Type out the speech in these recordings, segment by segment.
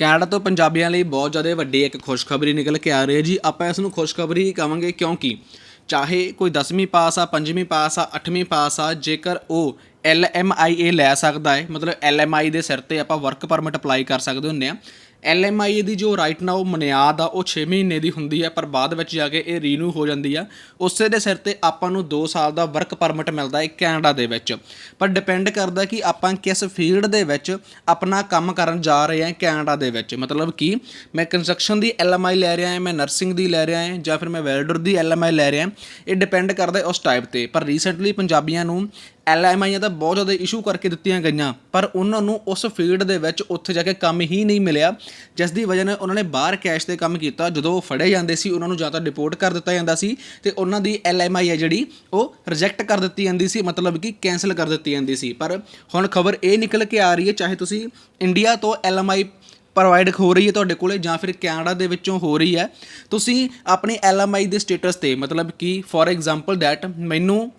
Canada ਤੋਂ ਪੰਜਾਬੀਆਂ ਲਈ ਬਹੁਤ ਜ਼ਿਆਦਾ ਵੱਡੀ ਇੱਕ ਖੁਸ਼ਖਬਰੀ ਨਿਕਲ ਕੇ ਆ ਰਹੀ ਹੈ ਜੀ। ਆਪਾਂ ਇਸ ਨੂੰ ਖੁਸ਼ਖਬਰੀ ਹੀ ਕਵਾਂਗੇ ਕਿਉਂਕਿ ਚਾਹੇ ਕੋਈ 10ਵੀਂ ਪਾਸ ਆ 5ਵੀਂ ਪਾਸ ਆ 8ਵੀਂ ਪਾਸ ਆ, ਜੇਕਰ ਉਹ ਐਲ ਐਮ ਆਈ ਏ ਲੈ ਸਕਦਾ ਹੈ, ਮਤਲਬ ਐਲ ਐਮ ਆਈ ਦੇ ਸਿਰ ਤੇ ਆਪਾਂ ਵਰਕ ਪਰਮਿਟ ਅਪਲਾਈ ਕਰ ਸਕਦੇ ਹੁੰਦੇ ਆ। ਐਲ ਐਮ ਆਈ ਦੀ ਜੋ ਰਾਈਟ ਨਾਓ ਮਨਿਆਦ ਆ, ਉਹ 6 ਮਹੀਨੇ ਦੀ ਹੁੰਦੀ ਹੈ ਪਰ ਬਾਅਦ ਵਿੱਚ ਜਾ ਕੇ ਇਹ ਰੀਨਿਊ ਹੋ ਜਾਂਦੀ ਆ। ਉਸੇ ਦੇ ਸਿਰ ਤੇ ਆਪਾਂ ਨੂੰ 2 ਸਾਲ ਦਾ ਵਰਕ ਪਰਮਿਟ ਮਿਲਦਾ ਹੈ ਕੈਨੇਡਾ ਦੇ ਵਿੱਚ। ਪਰ ਡਿਪੈਂਡ ਕਰਦਾ ਕਿ ਆਪਾਂ ਕਿਸ ਫੀਲਡ ਦੇ ਵਿੱਚ ਆਪਣਾ ਕੰਮ ਕਰਨ ਜਾ ਰਹੇ ਹਾਂ ਕੈਨੇਡਾ ਦੇ ਵਿੱਚ। ਮਤਲਬ ਕਿ ਮੈਂ ਕੰਸਟਰਕਸ਼ਨ ਦੀ ਐਲ ਐਮ ਆਈ ਲੈ ਰਿਹਾ ਹਾਂ, ਮੈਂ ਨਰਸਿੰਗ ਦੀ ਲੈ ਰਿਹਾ ਹਾਂ, ਜਾਂ ਫਿਰ ਮੈਂ ਵੈਲਡਰ ਦੀ ਐਲ ਐਮ ਆਈ ਲੈ ਰਿਹਾ ਇਹ ਡਿਪੈਂਡ ਕਰਦਾ ਉਸ ਟਾਈਪ ਤੇ। ਪਰ ਰੀਸੈਂਟਲੀ ਪੰਜਾਬੀਆਂ ਨੂੰ ਐਲ ਐਮ ਆਈਆਂ ਤਾਂ ਬਹੁਤ ਜ਼ਿਆਦਾ ਇਸ਼ੂ ਕਰਕੇ ਦਿੱਤੀਆਂ ਗਈਆਂ, ਪਰ ਉਹਨਾਂ ਨੂੰ ਉਸ ਫੀਲਡ ਦੇ ਵਿੱਚ ਉੱਥੇ ਜਾ ਕੇ ਕੰਮ ਹੀ ਨਹੀਂ ਮਿਲਿਆ। ਜਿਸ ਦੀ ਵਜ੍ਹਾ ਨਾਲ ਉਹਨਾਂ ਨੇ ਬਾਹਰ ਕੈਸ਼ ਤੇ ਕੰਮ ਕੀਤਾ, ਜਦੋਂ ਉਹ ਫੜੇ ਜਾਂਦੇ ਸੀ, ਉਹਨਾਂ ਨੂੰ ਜਾਂ ਤਾਂ ਡਿਪੋਰਟ ਕਰ ਦਿੱਤਾ ਜਾਂਦਾ ਸੀ ਤੇ ਉਹਨਾਂ ਦੀ ਐਲ ਐਮ ਆਈ ਹੈ ਜਿਹੜੀ, ਉਹ ਰਿਜੈਕਟ ਕਰ ਦਿੱਤੀ ਜਾਂਦੀ ਸੀ, ਮਤਲਬ ਕਿ ਕੈਨਸਲ ਕਰ ਦਿੱਤੀ ਜਾਂਦੀ ਸੀ। ਪਰ ਹੁਣ ਖਬਰ ਇਹ ਨਿਕਲ ਕੇ ਆ ਰਹੀ ਹੈ, ਚਾਹੇ ਤੁਸੀਂ ਇੰਡੀਆ ਤੋਂ ਐਲ ਐਮ ਆਈ ਪ੍ਰੋਵਾਈਡ ਹੋ ਰਹੀ ਹੈ ਤੁਹਾਡੇ ਕੋਲੇ, ਜਾਂ ਫਿਰ ਕੈਨੇਡਾ ਦੇ ਵਿੱਚੋਂ ਹੋ ਰਹੀ ਹੈ, ਤੁਸੀਂ ਆਪਣੇ ਐਲ ਐਮ ਆਈ ਦੇ ਸਟੇਟਸ ਤੇ, ਮਤਲਬ ਕਿ ਫੋਰ ਐਗਜ਼ਾਮਪਲ ਦੈਟ ਮੈਨੂੰ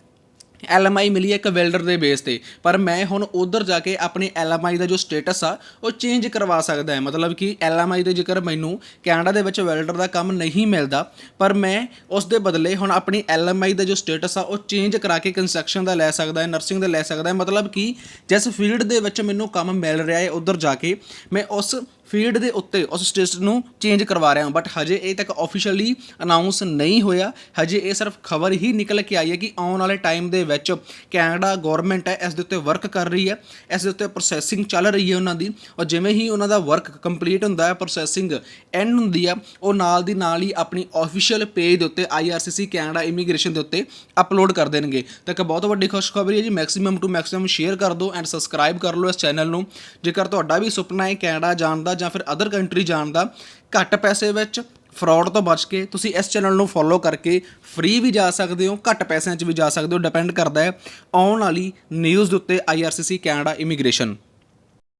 ਐਲਐਮਆਈ ਮਿਲੀ ਹੈ ਇੱਕ ਵੈਲਡਰ ਦੇ ਬੇਸ ਤੇ। ਪਰ ਮੈਂ ਹੁਣ ਉਧਰ ਜਾ ਕੇ ਆਪਣੀ ਐਲਐਮਆਈ ਦਾ ਜੋ ਸਟੇਟਸ ਆ, ਉਹ ਚੇਂਜ ਕਰਵਾ ਸਕਦਾ ਹੈ। ਮਤਲਬ ਕਿ ਐਲਐਮਆਈ ਦੇ ਜੇਕਰ ਮੈਨੂੰ ਕੈਨੇਡਾ ਦੇ ਵਿੱਚ ਵੈਲਡਰ ਦਾ ਕੰਮ ਨਹੀਂ ਮਿਲਦਾ, ਪਰ ਮੈਂ ਉਸ ਦੇ ਬਦਲੇ ਹੁਣ ਆਪਣੀ ਐਲਐਮਆਈ ਦਾ ਜੋ ਸਟੇਟਸ ਆ, ਉਹ ਚੇਂਜ ਕਰਾ ਕੇ ਕੰਸਟਰਕਸ਼ਨ ਦਾ ਲੈ ਸਕਦਾ ਹੈ ਨਰਸਿੰਗ ਦਾ ਲੈ ਸਕਦਾ ਹੈ। ਮਤਲਬ ਕਿ ਜਿਸ ਫੀਲਡ ਦੇ ਵਿੱਚ ਮੈਨੂੰ ਕੰਮ ਮਿਲ ਰਿਹਾ ਹੈ, ਉਧਰ ਜਾ ਕੇ ਮੈਂ ਉਸ ਫੀਲਡ ਦੇ ਉੱਤੇ ਉਸ ਸਟੇਟਸ ਨੂੰ ਚੇਂਜ ਕਰਵਾ ਰਿਹਾ ਹਾਂ। ਬਟ ਹਜੇ ਇਹ ਤੱਕ ਆਫੀਸ਼ੀਅਲੀ ਅਨਾਉਂਸ ਨਹੀਂ ਹੋਇਆ। ਹਜੇ ਇਹ ਸਿਰਫ ਖਬਰ ਹੀ ਨਿਕਲ ਕੇ ਆਈ ਹੈ ਕਿ ਆਉਣ ਵਾਲੇ ਟਾਈਮ ਦੇ ਵਿੱਚ ਕੈਨੇਡਾ ਗਵਰਨਮੈਂਟ ਹੈ, ਇਸ ਦੇ ਉੱਤੇ ਵਰਕ ਕਰ ਰਹੀ ਹੈ। ਇਸ ਦੇ ਉੱਤੇ ਪ੍ਰੋਸੈਸਿੰਗ ਚੱਲ ਰਹੀ ਹੈ ਉਹਨਾਂ ਦੀ। ਔਰ ਜਿਵੇਂ ਹੀ ਉਹਨਾਂ ਦਾ ਵਰਕ ਕੰਪਲੀਟ ਹੁੰਦਾ ਹੈ ਪ੍ਰੋਸੈਸਿੰਗ ਐਂਡ ਹੁੰਦੀ ਆ ਉਹ ਨਾਲ ਦੀ ਨਾਲ ਹੀ ਆਪਣੀ ਆਫੀਸ਼ੀਅਲ ਪੇਜ ਦੇ ਉੱਤੇ IRCC ਕੈਨੇਡਾ ਇਮੀਗ੍ਰੇਸ਼ਨ ਦੇ ਉੱਤੇ ਅਪਲੋਡ ਕਰ ਦੇਣਗੇ। ਤਾਂ ਇੱਕ ਬਹੁਤ ਵੱਡੀ ਖੁਸ਼ਖਬਰੀ ਹੈ ਜੀ। ਮੈਕਸਿਮਮ ਟੂ ਮੈਕਸਿਮਮ ਸ਼ੇਅਰ ਕਰ ਦਿਓ ਐਂਡ ਸਬਸਕ੍ਰਾਈਬ ਕਰ ਲਓ ਇਸ ਚੈਨਲ ਨੂੰ। ਜੇਕਰ ਤੁਹਾਡਾ ਵੀ ਸੁਪਨਾ ਹੈ ਕੈਨੇਡਾ ਜਾਣ ਦਾ ਜਾਂ ਫਿਰ ਅਦਰ ਕੰਟਰੀ ਜਾਣ ਦਾ ਘੱਟ ਪੈਸੇ ਵਿੱਚ ਫਰਾਡ ਤੋਂ ਬਚ ਕੇ ਤੁਸੀਂ ਇਸ ਚੈਨਲ ਨੂੰ ਫੋਲੋ ਕਰਕੇ ਫ੍ਰੀ ਵੀ ਜਾ ਸਕਦੇ ਹੋ, ਘੱਟ ਪੈਸਿਆਂ 'ਚ ਵੀ ਜਾ ਸਕਦੇ ਹੋ ਡਿਪੈਂਡ ਕਰਦਾ ਹੈ ਆਉਣ ਵਾਲੀ ਨਿਊਜ਼ ਦੇ ਉੱਤੇ IRCC ਕੈਨੇਡਾ ਇਮੀਗ੍ਰੇਸ਼ਨ